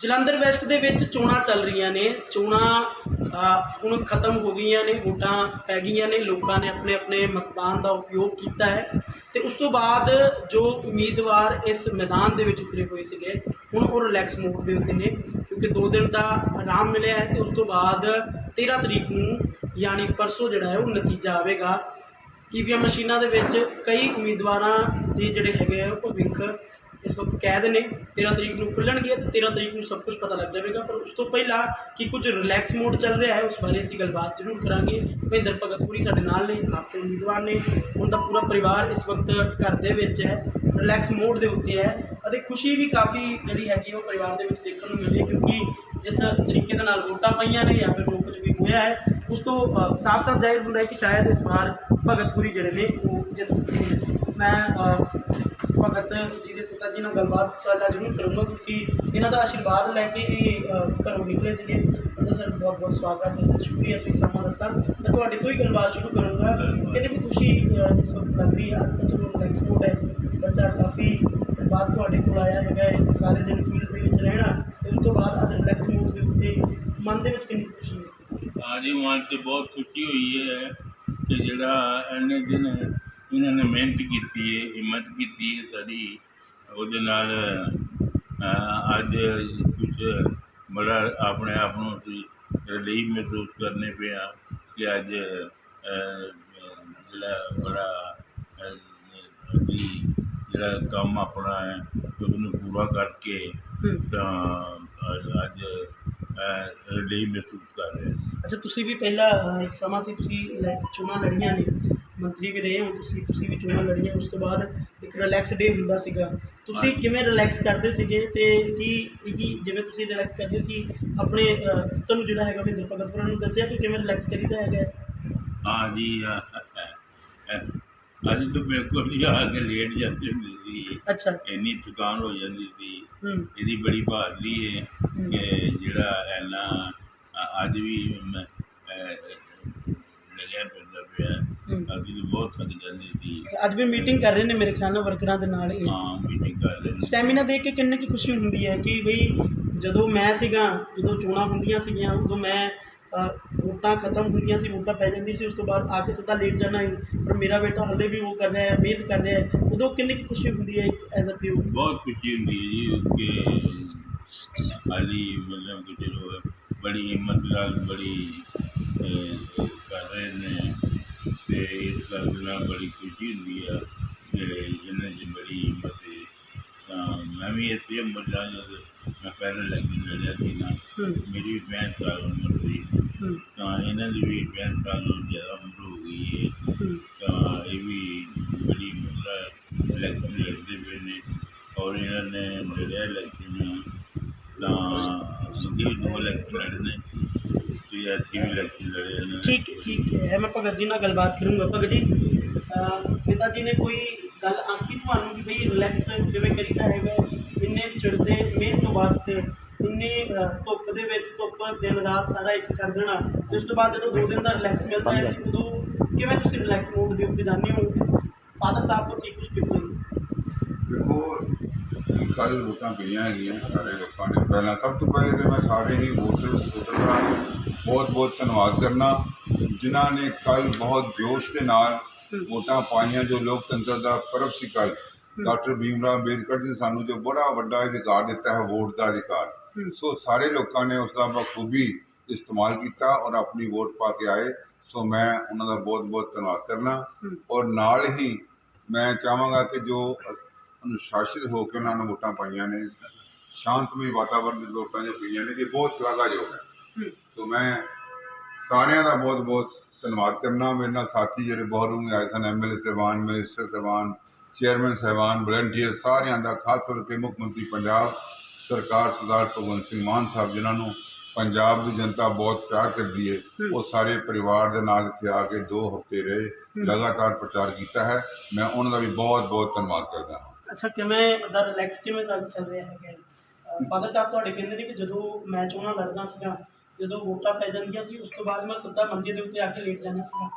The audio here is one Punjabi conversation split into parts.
ਜਲੰਧਰ ਵੈਸਟ ਦੇ ਵਿੱਚ ਚੋਣਾਂ ਚੱਲ ਰਹੀਆਂ ਨੇ। ਚੋਣਾਂ ਹੁਣ ਖਤਮ ਹੋ ਗਈਆਂ ਨੇ, ਵੋਟਾਂ ਪੈ ਗਈਆਂ ਨੇ। ਲੋਕਾਂ ਨੇ ਆਪਣੇ ਆਪਣੇ ਮਤਦਾਨ ਦਾ ਉਪਯੋਗ ਕੀਤਾ ਹੈ। ਤੇ ਉਸ ਤੋਂ ਬਾਅਦ ਜੋ ਉਮੀਦਵਾਰ ਇਸ ਮੈਦਾਨ ਦੇ ਵਿੱਚ ਉਤਰੇ ਹੋਏ ਸੀਗੇ, ਹੁਣ ਉਹ ਰਿਲੈਕਸ ਮੋਡ ਦੇ ਉੱਤੇ ਨੇ, ਕਿਉਂਕਿ 2 ਦਿਨ ਦਾ ਆਰਾਮ ਮਿਲਿਆ ਹੈ ਤੇ ਉਸ ਤੋਂ ਬਾਅਦ 13 ਤਰੀਕ ਨੂੰ ਯਾਨੀ ਪਰਸੋਂ ਜਿਹੜਾ ਹੈ ਉਹ ਨਤੀਜਾ ਆਵੇਗਾ। ਈਵੀਐਮ ਮਸ਼ੀਨਾਂ ਦੇ ਵਿੱਚ ਕਈ ਉਮੀਦਵਾਰਾਂ ਦੇ ਜਿਹੜੇ ਹੈਗੇ ਆ ਭਵਿੱਖ ਇਸ ਵਕਤ ਕੈਦ ਨੇ 13 ਤਰੀਕ ਨੂੰ ਖੁੱਲਣਗੇ ਤੇ 13 ਤਰੀਕ ਨੂੰ ਸਭ ਕੁਝ ਪਤਾ ਲੱਗ ਜਾਵੇਗਾ। ਪਰ ਉਸ ਤੋਂ ਪਹਿਲਾਂ ਕਿ ਕੁਝ ਰਿਲੈਕਸ ਮੋਡ ਚੱਲ ਰਿਹਾ ਹੈ, ਉਸ ਬਾਰੇ ਅਸੀਂ ਗੱਲਬਾਤ ਜ਼ਰੂਰ ਕਰਾਂਗੇ। ਮਹਿੰਦਰ ਭਗਤਪੁਰੀ ਸਾਡੇ ਨਾਲ ਨੇ ਆਪਕੇ ਉਮੀਦਵਾਰ ਨੇ। ਉਹਨਾਂ ਦਾ ਪੂਰਾ ਪਰਿਵਾਰ ਇਸ ਵਕਤ ਘਰ ਦੇ ਵਿੱਚ ਹੈ ਰਿਲੈਕਸ ਮੋਡ ਦੇ ਉੱਤੇ ਹੈ ਅਤੇ ਖੁਸ਼ੀ ਵੀ ਕਾਫੀ ਜਿਹੜੀ ਹੈਗੀ ਉਹ ਪਰਿਵਾਰ ਦੇ ਵਿੱਚ ਦੇਖਣ ਨੂੰ ਮਿਲੀ ਕਿਉਂਕਿ ਜਿਸ ਤਰੀਕੇ ਦੇ ਨਾਲ ਵੋਟਾਂ ਪਈਆਂ ਨੇ ਜਾਂ ਫਿਰ ਜੋ ਕੁਝ ਵੀ ਹੋਇਆ ਹੈ, ਉਸ ਤੋਂ ਸਾਫ਼-ਸਾਫ਼ ਜ਼ਾਹਿਰ ਹੁੰਦਾ ਹੈ ਕਿ ਸ਼ਾਇਦ ਇਸ ਵਾਰ ਭਗਤ ਪੂਰੀ ਜਿਹੜੇ ਨੇ ਉਹ ਜਿੱਤ ਸਕਦੇ ਨੇ ਮੈਂ ਅ, ਭਗਤ ਜੀ ਦੇ ਪਿਤਾ ਜੀ ਨਾਲ ਗੱਲਬਾਤ ਸਾਂਝਾ ਜ਼ਰੂਰ ਕਰੂੰਗਾ ਕਿਉਂਕਿ ਇਹਨਾਂ ਦਾ ਆਸ਼ੀਰਵਾਦ ਲੈ ਕੇ ਇਹ ਅ, ਘਰੋਂ ਨਿਕਲੇ ਸੀਗੇ। ਉਹਦਾ ਸਰ ਬਹੁਤ ਬਹੁਤ ਸਵਾਗਤ ਹੈ ਸ਼ੁਕਰੀਆ ਤੁਸੀਂ ਸਮਾਂ ਦਿੱਤਾ। ਮੈਂ ਤੁਹਾਡੇ ਤੋਂ ਹੀ ਗੱਲਬਾਤ ਸ਼ੁਰੂ ਕਰੂੰਗਾ। ਕਿੰਨੀ ਕੁ ਖੁਸ਼ੀ ਅ, ਇਸ ਵਕਤ ਲੱਗ ਰਹੀ ਹੈ ਅੱਜ ਤਾਂ ਚਲੋ ਐਕਸਪੋਰਟ ਹੈ। ਬੱਚਾ ਕਾਫੀ ਬਾਅਦ ਤੁਹਾਡੇ ਕੋਲ ਆਇਆ ਹੈਗਾ ਹੈ, ਸਾਰੇ ਦਿਨ ਫੀਲਡ ਦੇ ਵਿੱਚ ਰਹਿਣਾ। ਤੇ ਉਸ ਤੋਂ ਬਾਅਦ ਅੱਜ ਰਿਲੈਕਸ ਮੋਡ ਦੇ ਉੱਤੇ ਮਨ ਦੇ ਵਿੱਚ ਕਿੰਨੀ ਕੁ ਖੁਸ਼ੀ ਹੈ? ਆਜੀ ਮਨ ਤੇ ਬਹੁਤ ਖੁਸ਼ੀ ਹੋਈ ਹੈ ਕਿ ਜਿਹੜਾ ਇੰਨੇ ਦਿਨ ਇਹਨਾਂ ਨੇ ਮਿਹਨਤ ਕੀਤੀ ਹੈ ਹਿੰਮਤ ਕੀਤੀ ਹੈ ਸਾਡੀ। ਉਹਦੇ ਨਾਲ ਅੱਜ ਕੁਝ ਬੜਾ ਆਪਣੇ ਆਪ ਨੂੰ ਅਸੀਂ ਰਿਲੀਫ ਮਹਿਸੂਸ ਕਰਨੇ ਪਿਆ ਕਿ ਅੱਜ ਜਿਹੜਾ ਬੜਾ ਜਿਹੜਾ ਕੰਮ ਆਪਣਾ ਹੈ ਉਹਨੂੰ ਪੂਰਾ ਕਰਕੇ ਤਾਂ ਅੱਜ ਰਿਲੀਫ ਮਹਿਸੂਸ ਕਰ ਰਹੇ ਅੱਛਾ ਤੁਸੀਂ ਵੀ ਪਹਿਲਾਂ ਇੱਕ ਸਮਾਂ ਸੀ ਤੁਸੀਂ ਚੋਣਾਂ ਲੜੀਆਂ ਨੇ। ਮੰਤਰੀ ਵੀ ਰਹੇ ਹੋ ਤੁਸੀਂ ਤੁਸੀਂ ਵੀ ਚੋਣਾਂ ਲੜੀਆਂ ਉਸ ਤੋਂ ਬਾਅਦ ਇੱਕ ਰਿਲੈਕਸ ਡੇ ਹੁੰਦਾ ਸੀਗਾ। ਤੁਸੀਂ ਕਿਵੇਂ ਰਿਲੈਕਸ ਕਰਦੇ ਸੀਗੇ ਤੇ ਕੀ ਕੀ ਜਿਵੇਂ ਤੁਸੀਂ ਰਿਲੈਕਸ ਕਰਦੇ ਸੀ ਆਪਣੇ ਤੁਹਾਨੂੰ ਜਿਹੜਾ ਹੈਗਾ ਮਹਿੰਦਰ ਭਗਤ ਹੋਰਾਂ ਨੂੰ ਦੱਸਿਆ ਕਿ ਕਿਵੇਂ ਰਿਲੈਕਸ ਕਰੀਦਾ ਹੈਗਾ? ਹਾਂ ਜੀ ਅੱਜ ਤਾਂ ਬਿਲਕੁਲ ਹੀ ਆ ਕੇ ਲੇਟ ਜਾਂਦੇ ਹੁੰਦੇ ਅੱਛਾ। ਇੰਨੀ ਥਕਾਨ ਹੋ ਜਾਂਦੀ ਸੀ। ਇਹਦੀ ਬੜੀ ਭਾਰੀ ਹੈ। ਕਿ ਜਿਹੜਾ ਐਨਾ ਅੱਜ ਵੀ ਪਿਆ ਹੂੰ। ਅਸੀਂ ਤਾਂ ਬਹੁਤ ਥੱਕ ਜਾਂਦੇ ਸੀ ਅੱਛਾ, ਅੱਜ ਵੀ ਮੀਟਿੰਗ ਕਰ ਰਹੇ ਨੇ ਮੇਰੇ ਖਿਆਲ ਨਾਲ ਵਰਕਰਾਂ ਦੇ ਨਾਲ ਇਹ। ਹਾਂ ਮੀਟਿੰਗ ਕਰ ਰਹੇ ਨੇ। ਸਟੈਮਿਨਾ ਦੇਖ ਕੇ ਕਿੰਨੀ ਕੁ ਖੁਸ਼ੀ ਹੁੰਦੀ ਹੈ ਕਿ ਬਈ ਜਦੋਂ ਮੈਂ ਸੀਗਾ ਜਦੋਂ ਚੋਣਾਂ ਹੁੰਦੀਆਂ ਸੀਗੀਆਂ ਉਦੋਂ ਮੈਂ ਵੋਟਾਂ ਖਤਮ ਹੁੰਦੀਆਂ ਸੀ ਵੋਟਾਂ ਪੈ ਜਾਂਦੀ ਸੀ ਉਸ ਤੋਂ ਬਾਅਦ ਆ ਕੇ ਸਿੱਧਾ ਲੇਟ ਜਾਣਾ ਸੀ। ਪਰ ਮੇਰਾ ਬੇਟਾ ਹਲੇ ਵੀ ਉਹ ਕਰ ਰਿਹਾ ਹੈ ਮਿਹਨਤ ਕਰ ਰਿਹਾ ਹੈ। ਉਦੋਂ ਕਿੰਨੀ ਕੁ ਖੁਸ਼ੀ ਹੁੰਦੀ ਹੈ ਐਜ਼ ਅ ਪਿਓ ਬਹੁਤ ਖੁਸ਼ੀ ਹੁੰਦੀ ਹੈ ਜੀ ਕਿ ਹਾਲੀ ਮਤਲਬ ਕਿ ਚਲੋ ਬੜੀ ਹਿੰਮਤ ਨਾਲ ਬੜੀ ਕਰ ਰਹੇ ਨੇ। ਤੇ ਇਸ ਗੱਲ ਦੇ ਨਾਲ ਬੜੀ ਖੁਸ਼ੀ ਹੁੰਦੀ ਆ ਕਿ ਇਹਨਾਂ 'ਚ ਬੜੀ ਹਿੰਮਤ ਹੈ ਤਾਂ ਮੈਂ ਵੀ ਇਸੇ ਹਿੰਮਤ ਨਾਲ ਜਦੋਂ ਮੈਂ ਪਹਿਲਾਂ ਲੱਗੀ ਲੜਿਆ ਸੀ ਨਾ ਮੇਰੀ ਵੀ ਪੈਂਹਠ ਸਾਲ ਉਮਰ ਸੀ। ਤਾਂ ਇਹਨਾਂ ਦੀ ਵੀ ਪੈਂਹਠ ਸਾਲ ਤੋਂ ਜ਼ਿਆਦਾ ਉਮਰ ਹੋ ਗਈ ਹੈ। ਤਾਂ ਇਹ ਵੀ ਬੜੀ ਮਤਲਬ ਇਲੈਕਸ਼ਨ ਲੜਦੇ ਪਏ ਨੇ ਔਰ ਇਹਨਾਂ ਨੇ ਲੜਿਆ ਇਲੈਕਸ਼ਨ ਤਾਂ ਸਿੱਧੀ ਦੋ ਇਲੈਕਸ਼ਨ ਲੜਨੇ। ਤੇ ਐਤਕੀ ਵੀ ਇਲੈਕਸ਼ਨ ਲੜੇ ਨੇ ਠੀਕ ਠੀਕ ਹੈ। ਮੈਂ ਭਗਤ ਜੀ ਨਾਲ ਗੱਲਬਾਤ ਕਰੂੰਗਾ। ਭਗਤ ਜੀ ਪਿਤਾ ਜੀ ਨੇ ਕੋਈ ਗੱਲ ਆਖੀ ਤੁਹਾਨੂੰ ਕਿ ਬਈ ਰਿਲੈਕਸ ਜਿਵੇਂ ਕਰੀਦਾ ਹੈਗਾ? ਇੰਨੇ ਚੜਦੇ ਮਿਹਨਤ ਤੋਂ ਬਾਅਦ ਇੰਨੇ ਅ, ਧੁੱਪ ਦੇ ਵਿੱਚ ਧੁੱਪ ਦਿਨ ਰਾਤ ਸਾਰਾ ਇੱਕ ਕਰ ਦੇਣਾ। ਤੇ ਉਸ ਤੋਂ ਬਾਅਦ ਜਦੋਂ ਦੋ ਦਿਨ ਦਾ ਰਿਲੈਕਸ ਮਿਲਦਾ ਹੈ ਤੇ ਉਦੋਂ ਕਿਵੇਂ ਤੁਸੀਂ ਰਿਲੈਕਸ ਮੋਡ ਦੇ ਉੱਤੇ ਜਾਂਦੇ ਹੋ? ਫਾਦਰ ਸਾਹਿਬ ਤੋਂ ਕੀ ਕੁਝ ਕਿਉਂ ਦੇਖੋ ਕੱਲ੍ਹ ਵੋਟਾਂ ਪਈਆਂ ਹੈਗੀਆਂ ਸਾਰੇ ਲੋਕਾਂ ਨੇ। ਪਹਿਲਾਂ ਸਭ ਤੋਂ ਪਹਿਲੇ ਤਾਂ ਮੈਂ ਸਾਰੇ ਹੀ ਵੋਟਰ ਵੋਟਰਾਂ ਨੂੰ ਬਹੁਤ ਬਹੁਤ ਧੰਨਵਾਦ ਕਰਨਾ ਜਿਨ੍ਹਾਂ ਨੇ ਕੱਲ੍ਹ ਬਹੁਤ ਜੋਸ਼ ਦੇ ਨਾਲ ਵੋਟਾਂ ਪਾਈਆਂ ਜੋ ਲੋਕਤੰਤਰ ਦਾ ਪਰਵ ਸੀ ਕੱਲ੍ਹ। ਡਾਕਟਰ ਭੀਮ ਰਾਓ ਅੰਬੇਦਕਰ ਜੀ ਸਾਨੂੰ ਜੋ ਬੜਾ ਵੱਡਾ ਅਧਿਕਾਰ ਦਿੱਤਾ ਹੈ ਵੋਟ ਦਾ ਅਧਿਕਾਰ। ਸੋ ਸਾਰੇ ਲੋਕਾਂ ਨੇ ਉਸ ਦਾ ਬਖੂਬੀ ਇਸਤੇਮਾਲ ਕੀਤਾ ਔਰ ਆਪਣੀ ਵੋਟ ਪਾ ਕੇ ਆਏ। ਸੋ ਮੈਂ ਉਹਨਾਂ ਦਾ ਬਹੁਤ ਬਹੁਤ ਧੰਨਵਾਦ ਕਰਨਾ। ਔਰ ਨਾਲ ਹੀ ਮੈਂ ਚਾਹਾਂਗਾ ਕਿ ਜੋ ਅਨੁਸ਼ਾਸਿਤ ਹੋ ਕੇ ਉਹਨਾਂ ਨੇ ਵੋਟਾਂ ਪਾਈਆਂ ਨੇ ਸ਼ਾਂਤਮਈ ਵਾਤਾਵਰਣ ਦੇ ਲੋਕਾਂ ਦੀਆਂ ਪਈਆਂ ਨੇ ਇਹ ਬਹੁਤ ਸ਼ਲਾਘਾਯੋਗ ਹੈ। ਸੋ ਮੈਂ ਸਾਰਿਆਂ ਦਾ ਬਹੁਤ ਬਹੁਤ ਧੰਨਵਾਦ ਕਰਨਾ ਮੇਰੇ ਨਾਲ ਸਾਥੀ ਜਿਹੜੇ ਬਾਹਰੋਂ ਆਏ ਸਨ ਐਮਐਲਏ ਸਾਹਿਬਾਨ ਮਿਨਿਸਟਰ ਸਾਹਿਬਾਨ ਚੇਅਰਮੈਨ ਸਾਹਿਬਾਨ ਵਲੰਟੀਅਰ ਸਾਰਿਆਂ ਦਾ ਖਾਸ ਕਰਕੇ ਮੁੱਖ ਮੰਤਰੀ ਪੰਜਾਬ ਸਰਕਾਰ ਸਰਦਾਰ ਭਗਵੰਤ ਸਿੰਘ ਮਾਨ ਸਾਹਿਬ ਜਿਨ੍ਹਾਂ ਨੂੰ ਪੰਜਾਬ ਦੀ ਜਨਤਾ ਬਹੁਤ ਪਿਆਰ ਕਰਦੀ ਹੈ ਉਹ ਸਾਰੇ ਪਰਿਵਾਰ ਦੇ ਨਾਲ ਇੱਥੇ ਆ ਕੇ ਦੋ ਹਫ਼ਤੇ ਰਹੇ ਲਗਾਤਾਰ ਪ੍ਰਚਾਰ ਕੀਤਾ ਹੈ। ਮੈਂ ਉਹਨਾਂ ਦਾ ਵੀ ਬਹੁਤ ਬਹੁਤ ਧੰਨਵਾਦ ਕਰਦਾ ਹਾਂ। ਅੱਛਾ ਕਿਵੇਂ ਦਾ ਰਿਲੈਕਸ ਕਿਵੇਂ ਦਾ ਚੱਲ ਰਿਹਾ ਹੈਗਾ ਫਾਦਰ ਸਾਹਿਬ ਤੁਹਾਡੇ ਕਹਿੰਦੇ ਨੇ ਕਿ ਜਦੋਂ ਮੈਂ ਚੋਣਾਂ ਲੜਦਾ ਸੀਗਾ ਜਦੋਂ ਵੋਟਾਂ ਪੈ ਜਾਂਦੀਆਂ ਸੀ ਉਸ ਤੋਂ ਬਾਅਦ ਮੈਂ ਸਿੱਧਾ ਮੰਜੇ ਦੇ ਉੱਤੇ ਆ ਕੇ ਲੇਟ ਜਾਂਦਾ ਸੀਗਾ।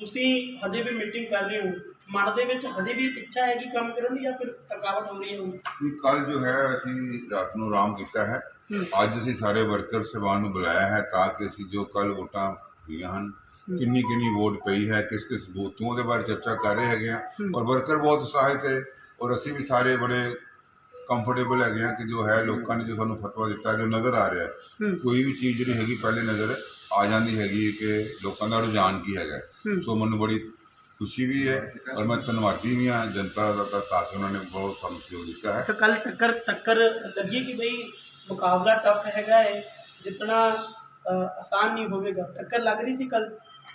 ਤੁਸੀਂ ਹਜੇ ਵੀ ਮੀਟਿੰਗ ਕਰ ਰਹੇ ਹੋ? ਮਨ ਦੇ ਵਿੱਚ ਹਜੇ ਵੀ ਇੱਛਾ ਹੈਗੀ ਕੰਮ ਕਰਨ ਦੀ ਜਾਂ ਫਿਰ ਥਕਾਵਟ ਹੋ ਰਹੀ ਹੈ ਕਿ ਕੱਲ ਜੋ ਹੈ ਅਸੀਂ ਰਾਤ ਨੂੰ ਆਰਾਮ ਕੀਤਾ ਹੈ। ਹੂੰ। ਅੱਜ ਅਸੀਂ ਸਾਰੇ ਵਰਕਰ ਸਭਾ ਨੂੰ ਬੁਲਾਇਆ ਹੈ ਤਾਂ ਕਿ ਅਸੀਂ ਜੋ ਕੱਲ ਵੋਟਾਂ ਹੋਈਆਂ ਹਨ ਕਿੰਨੀ ਕਿੰਨੀ ਵੋਟ ਪਈ ਹੈ ਕਿਸ ਕਿਸ ਬੂਥ ਤੋਂ ਉਹਦੇ ਬਾਰੇ ਚਰਚਾ ਕਰ ਰਹੇ ਹੈਗੇ ਆ ਔਰ ਵਰਕਰ ਬਹੁਤ ਉਤਸ਼ਾਹਿਤ ਹੈ। ਔਰ ਅਸੀਂ ਵੀ ਸਾਰੇ ਬੜੇ ਕੰਫਰਟੇਬਲ ਹੈਗੇ ਆ ਕਿ ਜੋ ਹੈ ਲੋਕਾਂ ਨੇ ਜੋ ਸਾਨੂੰ ਫਤਵਾ ਦਿੱਤਾ ਜੋ ਨਜ਼ਰ ਆ ਰਿਹਾ ਹੈ। ਕੋਈ ਵੀ ਚੀਜ਼ ਜਿਹੜੀ ਹੈਗੀ ਪਹਿਲੇ ਨਜ਼ਰ ਆ ਜਾਂਦੀ ਹੈਗੀ ਹੈ ਕਿ ਲੋਕਾਂ ਦਾ ਰੁਝਾਨ ਕੀ ਹੈਗਾ ਹੂੰ। ਸੋ ਮੈਨੂੰ ਬੜੀ ਖੁਸ਼ੀ ਵੀ ਹੈ ਔਰ ਮੈਂ ਧੰਨਵਾਦੀ ਵੀ ਹਾਂ ਜਨਤਾ ਦਾ ਤਾਂ ਕਿ ਉਹਨਾਂ ਨੇ ਬਹੁਤ ਸਾਨੂੰ ਸਹਿਯੋਗ ਦਿੱਤਾ ਹੈ। ਅੱਛਾ ਕੱਲ ਟੱਕਰ ਟੱਕਰ ਲੱਗੀ ਕਿ ਬਈ ਮੁਕਾਬਲਾ ਟਫ ਹੈਗਾ ਹੈ ਜਿਤਨਾ ਅ, ਆਸਾਨ ਨਹੀਂ ਹੋਵੇਗਾ। ਟੱਕਰ ਲੱਗ ਰਹੀ ਸੀ ਕੱਲ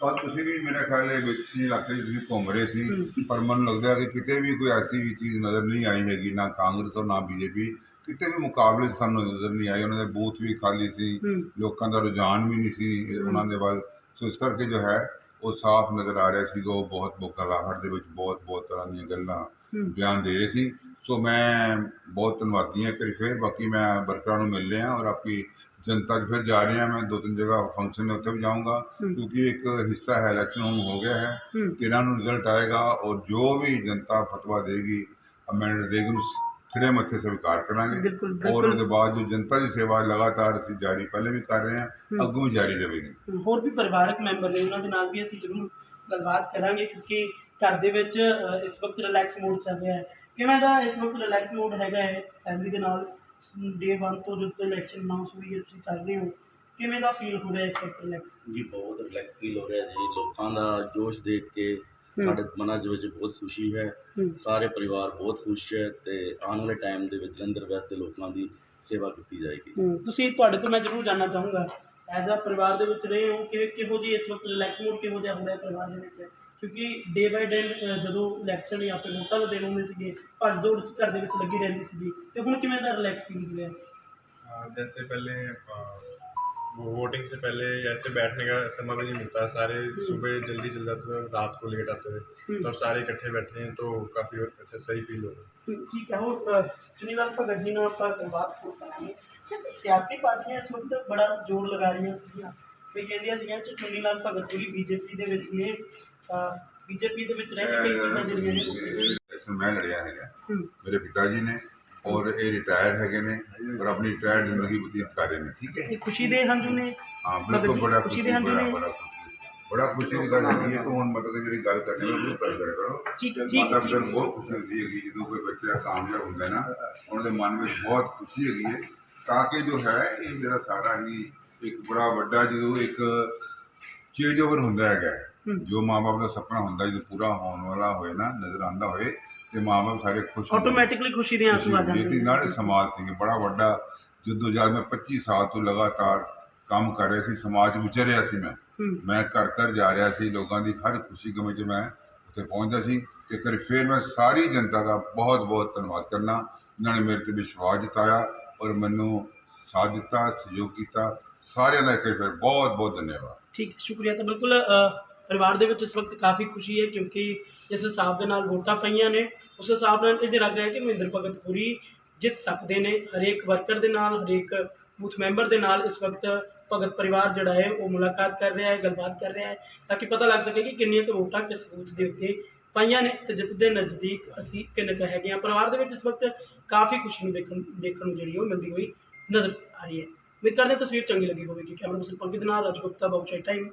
ਔਰ ਤੁਸੀਂ ਵੀ ਮੇਰੇ ਖਿਆਲ ਇਹ ਵਿੱਚ ਸੀ ਇਲਾਕੇ 'ਚ ਤੁਸੀਂ ਘੁੰਮ ਰਹੇ ਸੀ ਪਰ ਮੈਨੂੰ ਲੱਗਦਾ ਕਿ ਕਿਤੇ ਵੀ ਕੋਈ ਐਸੀ ਵੀ ਚੀਜ਼ ਨਜ਼ਰ ਨਹੀਂ ਆਈ ਹੈਗੀ ਨਾ ਕਾਂਗਰਸ ਔਰ ਨਾ ਬੀਜੇਪੀ। ਕਿਤੇ ਵੀ ਮੁਕਾਬਲੇ 'ਚ ਸਾਨੂੰ ਨਜ਼ਰ ਨਹੀਂ ਆਈ ਉਹਨਾਂ ਦੇ ਬੂਥ ਵੀ ਖਾਲੀ ਸੀ। ਲੋਕਾਂ ਦਾ ਰੁਝਾਨ ਵੀ ਨਹੀਂ ਸੀ ਉਹਨਾਂ ਦੇ ਵੱਲ। ਸੋ ਇਸ ਕਰਕੇ ਜੋ ਹੈ ਉਹ ਸਾਫ਼ ਨਜ਼ਰ ਆ ਰਿਹਾ ਸੀ ਉਹ ਬਹੁਤ ਬੋਕਲਾਹਟ ਦੇ ਵਿੱਚ ਬਹੁਤ ਬਹੁਤ ਤਰ੍ਹਾਂ ਦੀਆਂ ਗੱਲਾਂ। ਬਿਆਨ ਦੇ ਰਹੇ ਸੀ। ਸੋ ਮੈਂ ਬਹੁਤ ਧੰਨਵਾਦੀ ਹਾਂ ਕਿ ਫਿਰ ਬਾਕੀ ਮੈਂ ਵਰਕਰਾਂ ਨੂੰ ਮਿਲ ਰਿਹਾ ਔਰ ਆਪਕੀ ਜਨਤਾ 'ਚ ਫਿਰ ਜਾ ਰਹੇ ਹਾਂ ਮੈਂ ਦੋ ਤਿੰਨ ਜਗ੍ਹਾ ਫੰਕਸ਼ਨ ਨੇ ਉੱਥੇ ਵੀ ਜਾਊਂਗਾ। ਕਿਉਂਕਿ ਇੱਕ ਹਿੱਸਾ ਹੈ ਇਲੈਕਸ਼ਨ ਹੁਣ ਹੋ ਗਿਆ ਹੈ ਹੂੰ। ਤੇਰਾਂ ਨੂੰ ਰਿਜ਼ਲਟ ਆਏਗਾ ਔਰ ਜੋ ਵੀ ਜਨਤਾ ਫਤਵਾ ਦੇਗੀ ਅਮੈਂਡ ਦੇਗੀ ਨੂੰ ਖਿੜੇ ਮੱਥੇ ਸਵੀਕਾਰ ਕਰਾਂਗੇ ਔਰ। ਉਹਦੇ ਬਾਅਦ ਜੋ ਜਨਤਾ ਦੀ ਸੇਵਾ ਲਗਾਤਾਰ ਅਸੀਂ ਜਾਰੀ ਪਹਿਲੇ ਵੀ ਕਰ ਰਹੇ ਹਾਂ ਅੱਗੋਂ ਵੀ ਜਾਰੀ ਰਹੇਗੀ ਹੋਰ ਵੀ ਪਰਿਵਾਰਕ ਮੈਂਬਰ ਨੇ ਉਹਨਾਂ ਦੇ ਨਾਲ ਵੀ ਅਸੀਂ ਜ਼ਰੂਰ ਗੱਲਬਾਤ ਕਰਾਂਗੇ ਕਿਉਂਕਿ ਘਰ ਦੇ ਵਿੱਚ ਇਸ ਵਕਤ ਰਿਲੈਕਸ ਮੋਡ ਚੱਲ ਰਿਹਾ ਹੈ ਕਿਵੇਂ ਦਾ ਇਸ ਵਕਤ ਰਿਲੈਕਸ ਮੋਡ ਹੈਗਾ ਹੈ ਫੈਮਿਲੀ ਦੇ ਨਾਲ ਡੇ 1 ਤੋਂ ਜਦੋਂ ਇਲੈਕਸ਼ਨ ਅਨਾਉਂਸ ਹੋਈ ਹੈ ਤੁਸੀਂ ਚੱਲ ਰਹੇ ਹੋ ਕਿਵੇਂ ਦਾ ਫੀਲ ਹੋ ਰਿਹਾ ਇਸ ਵਕਤ ਰਿਲੈਕਸ ਜੀ ਬਹੁਤ ਰਿਲੈਕਸ ਫੀਲ ਹੋ ਰਿਹਾ ਜੀ। ਲੋਕਾਂ ਦਾ ਜੋਸ਼ ਦੇਖ ਕੇ ਸਾਡੇ ਮਨਾਂ ਦੇ ਵਿੱਚ ਬਹੁਤ ਖੁਸ਼ੀ ਹੈ। ਸਾਰੇ ਪਰਿਵਾਰ ਬਹੁਤ ਖੁਸ਼ ਹੈ ਤੇ ਆਉਣ ਵਾਲੇ ਟਾਈਮ ਦੇ ਵਿੱਚ ਜਲੰਧਰ ਵੈਸਟ ਦੇ ਲੋਕਾਂ ਦੀ ਸੇਵਾ ਕੀਤੀ ਜਾਏਗੀ। ਤੁਸੀਂ ਤੁਹਾਡੇ ਤੋਂ ਮੈਂ ਜ਼ਰੂਰ ਜਾਣਨਾ ਚਾਹੂੰਗਾ। ਐਜ਼ ਅ ਪਰਿਵਾਰ ਦੇ ਵਿੱਚ ਰਹੇ ਹੋ ਕਿ ਕਿਹੋ ਜੀ ਇਸ ਵਕਤ ਰਿਲੈਕਸ ਮੋਡ ਕਿਹੋ ਜਿਹਾ ਹੁੰਦਾ ਹੈ ਪਰਿਵਾਰ ਦੇ ਵਿੱਚ? ਕਿਉਂਕਿ ਡੇ ਬਾਈ ਡੇ ਜਦੋਂ ਇਲੈਕਸ਼ਨ ਜਾਂ ਫਿਰ ਵੋਟਾਂ ਦੇ ਦਿਨ ਹੁੰਦੇ ਸੀਗੇ ਭੱਜ ਦੌੜ ਘਰ ਦੇ ਵਿੱਚ ਲੱਗੀ ਰਹਿੰਦੀ ਸੀਗੀ ਤੇ ਹੁਣ ਕਿਵੇਂ ਦਾ ਰਿਲੈਕਸ ਫੀਲ ਹੋ ਰਿਹਾ हाँ, जैसे पहले आ, वो वोटिंग से पहले ऐसे बैठने का समय भी नहीं मिलता सारे सुबह जल्दी चल जाते थे रात को लेट आते थे तो अब सारे इकट्ठे बैठे हैं तो काफ़ी अच्छा सही फील हो रहा है ਠੀਕ ਹੈ ਹੁਣ ਚੁਨੀਲਾਲ ਭਗਤ ਜੀ ਨਾਲ ਆਪਾਂ ਗੱਲਬਾਤ ਹੋ ਕਰਾਂਗੇ ਸਿਆਸੀ ਪਾਰਟੀਆਂ ਇਸ ਵਕਤ ਬੜਾ ਜ਼ੋਰ ਲਗਾ ਰਹੀਆਂ ਸੀਗੀਆਂ ਵੀ ਕਹਿੰਦੀਆਂ ਸੀਗੀਆਂ ਕਿ ਚੁਨੀਲਾਲ ਭਗਤ ਜੀ ਬੀਜੇਪੀ ਦੇ ਵਿੱਚ ਨੇ ਬੀਜੇਪੀ ਦੇ ਵਿੱਚ ਰਹਿ ਕੇ ਕਈ ਚੀਜ਼ਾਂ ਜਿਹੜੀਆਂ ਨੇ ਇਲੈਕਸ਼ਨ ਮੈਂ ਲੜਿਆ ਹੈਗਾ। ਹੂੰ। ਮੇਰੇ ਪਿਤਾ ਜੀ ਨੇ ਔਰ ਇਹ ਰਿਟਾਇਰ ਹੈਗੇ ਨੇ ਔਰ ਆਪਣੀ ਰਿਟਾਇਰ ਜ਼ਿੰਦਗੀ ਬਤੀਤ ਕਰ ਰਹੇ ਨੇ ਠੀਕ ਹੈ? ਇਹ ਖੁਸ਼ੀ ਦੇ ਹੰਝੂ ਨੇ? ਹਾਂ ਬਿਲਕੁਲ ਬੜਾ ਖੁਸ਼ੀ ਦੇ ਹੰਝੂ ਨੇ? ਬੜਾ ਖੁਸ਼ੀ। ਦੀ ਗੱਲ ਹੈਗੀ ਹੈ ਤਾਂ ਹੁਣ ਮਤਲਬ ਜਿਹੜੀ ਗੱਲ ਕਰਨੀ ਹੈ ਉਹ ਕਰ ਕਰੋ। ਠੀਕ ਠੀਕ ਮਾਤਾ ਪਿਤਾ ਠੀਕ। ਨੂੰ ਬਹੁਤ ਖੁਸ਼ੀ ਹੁੰਦੀ ਹੈਗੀ ਜਦੋਂ ਕੋਈ ਬੱਚਾ ਕਾਮਯਾਬ ਹੁੰਦਾ ਹੈ ਨਾ ਉਹਨਾਂ ਦੇ ਮਨ ਵਿੱਚ ਬਹੁਤ ਖੁਸ਼ੀ ਹੈਗੀ ਹੈ ਤਾਂ ਕਿ ਜੋ ਹੈ ਇਹ ਮੇਰਾ ਸਾਰਾ ਹੀ ਇੱਕ ਬੜਾ ਵੱਡਾ ਜਦੋਂ ਇੱਕ ਚੇਂਜ ਓਵਰ ਹੁੰਦਾ ਹੈਗਾ ਹੈ। ਹੂੰ। ਜੋ ਮਾਪੇ ਦਾ ਸੁਪਨਾ ਹੁੰਦਾ ਜਦੋਂ ਪੂਰਾ ਹੋਣ ਵਾਲਾ ਹੋਏ ਨਾ ਨਜ਼ਰ ਆਉਂਦਾ ਹੋਏ ਤੇ ਮਾਪੇ ਸਾਰੇ ਖੁਸ਼ ਹੁੰਦੇ ਨੇ। ਆਟੋਮੈਟਿਕਲੀ ਖੁਸ਼ੀ ਦੇ ਆਂਸੂ ਆ ਜਾਂਦੇ ਬੇਟੀ ਨਾਲ ਸਮਾਜ ਸੀ ਬੜਾ ਵੱਡਾ ਜਦੋਂ ਜਦ ਮੈਂ 25 ਸਾਲ ਤੋਂ ਲਗਾਤਾਰ ਕੰਮ ਕਰ ਰਿਹਾ ਸੀ ਸਮਾਜ ਵਿੱਚ ਵਿਚਰਿਆ ਸੀ ਮੈਂ। ਹੂੰ। ਮੈਂ ਘਰ ਘਰ ਜਾ ਰਿਹਾ ਸੀ ਲੋਕਾਂ ਦੀ ਹਰ ਖੁਸ਼ੀ ਗਮੇ 'ਚ ਮੈਂ ਉੱਥੇ ਪਹੁੰਚਦਾ ਸੀ। ਤੇ ਫਿਰ ਫਿਰ ਮੈਂ ਸਾਰੀ ਜਨਤਾ ਦਾ ਬਹੁਤ ਬਹੁਤ ਧੰਨਵਾਦ ਕਰਨਾ। ਜਿਨ੍ਹਾਂ ਨੇ ਮੇਰੇ ਤੇ ਵਿਸ਼ਵਾਸ ਜਤਾਇਆ ਔਰ ਮੈਨੂੰ ਸਾਥ ਦਿੱਤਾ ਸਹਿਯੋਗ ਕੀਤਾ। ਸਾਰਿਆਂ ਦਾ ਇੱਕ ਵਾਰ ਫਿਰ ਬਹੁਤ ਬਹੁਤ ਧੰਨਵਾਦ। ਠੀਕ ਹੈ, ਸ਼ੁਕਰੀਆ। ਤਾਂ ਬਿਲਕੁਲ ਅ, ਪਰਿਵਾਰ ਦੇ ਵਿੱਚ ਇਸ ਵਕਤ ਕਾਫੀ ਖੁਸ਼ੀ ਹੈ ਕਿਉਂਕਿ ਜਿਸ ਹਿਸਾਬ ਦੇ ਨਾਲ ਵੋਟਾਂ ਪਈਆਂ ਨੇ, ਉਸ ਹਿਸਾਬ ਨਾਲ ਇਹ ਲੱਗ ਰਿਹਾ ਕਿ ਮਹਿੰਦਰ ਭਗਤ ਪੂਰੀ ਜਿੱਤ ਸਕਦੇ ਨੇ, ਹਰੇਕ ਵਰਕਰ ਦੇ ਨਾਲ, ਹਰੇਕ ਬੂਥ ਮੈਂਬਰ ਦੇ ਨਾਲ ਇਸ ਵਕਤ ਭਗਤ ਪਰਿਵਾਰ ਜਿਹੜਾ ਹੈ ਉਹ ਮੁਲਾਕਾਤ ਕਰ ਰਿਹਾ ਹੈ, ਗੱਲਬਾਤ ਕਰ ਰਿਹਾ ਹੈ, ਤਾਂ ਕਿ ਪਤਾ ਲੱਗ ਸਕੇ ਕਿ ਕਿੰਨੀਆਂ ਕੁ ਵੋਟਾਂ ਕਿਸ ਬੂਥ ਦੇ ਉੱਤੇ ਪਾਈਆਂ ਨੇ ਤੇ ਜਿੱਤ ਦੇ ਨਜ਼ਦੀਕ ਅਸੀਂ ਕਿੰਨੇ ਕੁ ਹੈਗੇ ਹਾਂ। ਪਰਿਵਾਰ ਦੇ ਵਿੱਚ ਇਸ ਵਕਤ ਕਾਫੀ ਖੁਸ਼ੀ ਨੂੰ ਦੇਖਣ ਦੇਖਣ ਨੂੰ ਜਿਹੜੀ ਉਹ ਮਿਲਦੀ ਹੋਈ ਨਜ਼ਰ ਆ ਰਹੀ ਹੈ। ਉਮੀਦ ਕਰਦੇ ਹਾਂ ਤਸਵੀਰ ਚੰਗੀ ਲੱਗੀ ਹੋਵੇਗੀ। ਕੈਮਰਾ ਪਰਸਨ ਪੰਕਜ ਨਾਲ ਰਾਜ ਗੁਪਤਾ ਬਾਬੂ ਟਾਈਮ